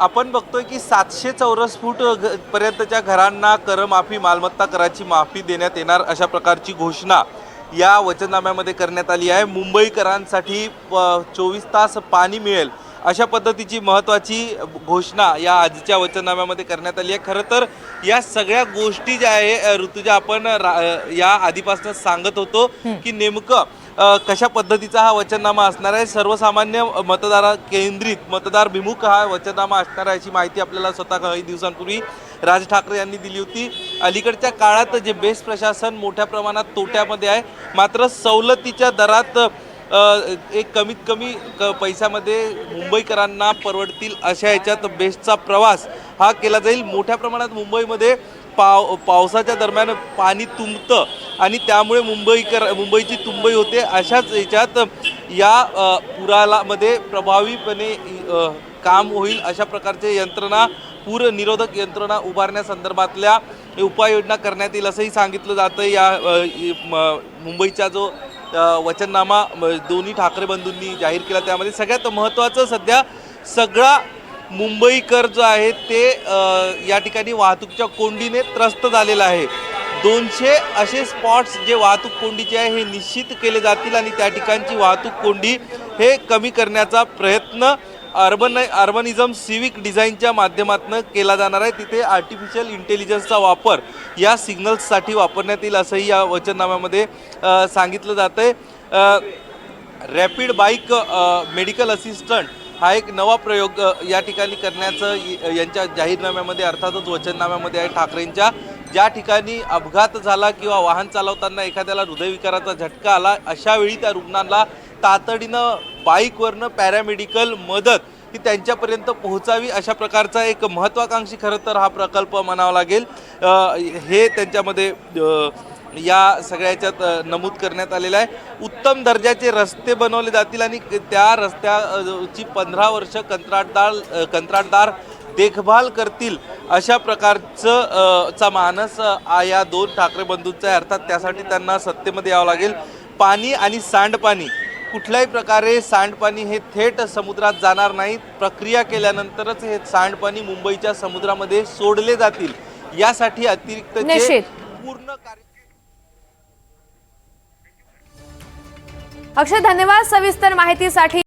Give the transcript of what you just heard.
आपण बघतोय की सातशे चौरस फूट पर्यंतच्या घरांना करमाफी मालमत्ता कराची माफी देण्यात येणार अशा प्रकारची घोषणा या वचननाम्यामध्ये करण्यात आली आहे. मुंबईकरांसाठी चोवीस तास पाणी मिळेल अशा पद्धतीची महत्त्वाची घोषणा या आजच्या वचननाम्यामध्ये करण्यात आली आहे. खरं तर या सगळ्या गोष्टी ज्या आहे ऋतुजा आपण या आधीपासून सांगत होतो की नेमकं कशा पद्धतीचा हा वचननामा असणार आहे? सर्वसामान्य मतदारा केंद्रित मतदार हा वचननामा असणार आहे अशी माहिती आपल्याला स्वतः काही दिवसांपूर्वी राज ठाकरे यांनी दिली होती. अलीकडच्या काळात जे बेस्ट प्रशासन मोठ्या प्रमाणात तोट्यामध्ये आहे. मात्र सवलतीच्या दरात एक कमीत कमी क पैशामध्ये मुंबईकरांना परवडतील अशा ह्याच्यात बेस्टचा प्रवास हा केला जाईल. मोठ्या प्रमाणात मुंबईमध्ये पाव पावसाच्या दरम्यान पाणी तुंबतं. आणि त्यामुळे मुंबईकर मुंबईची तुंबई होते. अशाच याच्यात या पुरालामध्ये पुराला मध्ये प्रभावीपणे काम होईल अशा प्रकारचे यंत्रणा पूर निरोधक यंत्रणा उभारण्यासंदर्भातल्या उपाययोजना करण्यात येईल असंही सांगितलं जातं या म- मुंबईचा जो वचननामा दोन्ही ठाकरे बंधूंनी जाहीर केला त्यामध्ये सगळ्यात महत्त्वाचं सध्या सगळा मुंबईकर जो आहे ते या ठिकाणी वाहतूकच्या कोंडीने त्रस्त झालेला आहे. दोनशे असे स्पॉट्स जे वाहतूक कोंडीचे आहे हे निश्चित केले जातील आणि त्या ठिकाणची वाहतूक कोंडी हे कमी करण्याचा प्रयत्न अर्बन अर्बनिझम सिविक डिझाईनच्या माध्यमातून केला जाणार आहे. तिथे आर्टिफिशियल इंटेलिजन्सचा वापर या सिग्नल्ससाठी वापरण्यात येईल असंही या वचननाम्यामध्ये सांगितलं जातं आहे रॅपिड बाईक मेडिकल असिस्टंट हा एक नवा प्रयोग या ठिकाणी करण्याचं यांच्या जाहीरनाम्यामध्ये अर्थातच वचननाम्यामध्ये आहे. ठाकरेंच्या ज्या ठिकाणी अपघात झाला किंवा वाहन चालवताना एखाद्याला हृदयविकाराचा झटका आला अशा वेळी त्या रुग्णांना तातडीनं बाईकवरनं पॅरामेडिकल मदत ही त्यांच्यापर्यंत पोहोचावी अशा प्रकारचा एक महत्त्वाकांक्षी खरं तर हा प्रकल्प म्हणावा लागेल. हे त्यांच्यामध्ये या सगळ्याच्यात नमूद करण्यात आलेलं आहे. उत्तम दर्जाचे रस्ते बनवले जातील आणि त्या रस्त्याची पंधरा वर्ष कंत्राटदार कंत्राटदार देखभाल करतील. अशा प्रकारचं चा मानस या दोन ठाकरे बंधूंचा आहे. अर्थात त्यासाठी त्यांना सत्तेमध्ये यावं लागेल. पाणी आणि सांडपाणी. कुठल्याही प्रकारे सांडपाणी हे थेट समुद्रात जाणार नाही. प्रक्रिया केल्यानंतरच हे सांडपाणी मुंबईच्या समुद्रामध्ये सोडले जातील. यासाठी अतिरिक्त. पूर्ण कार्य अक्षय धन्यवाद सविस्तर माहितीसाठी.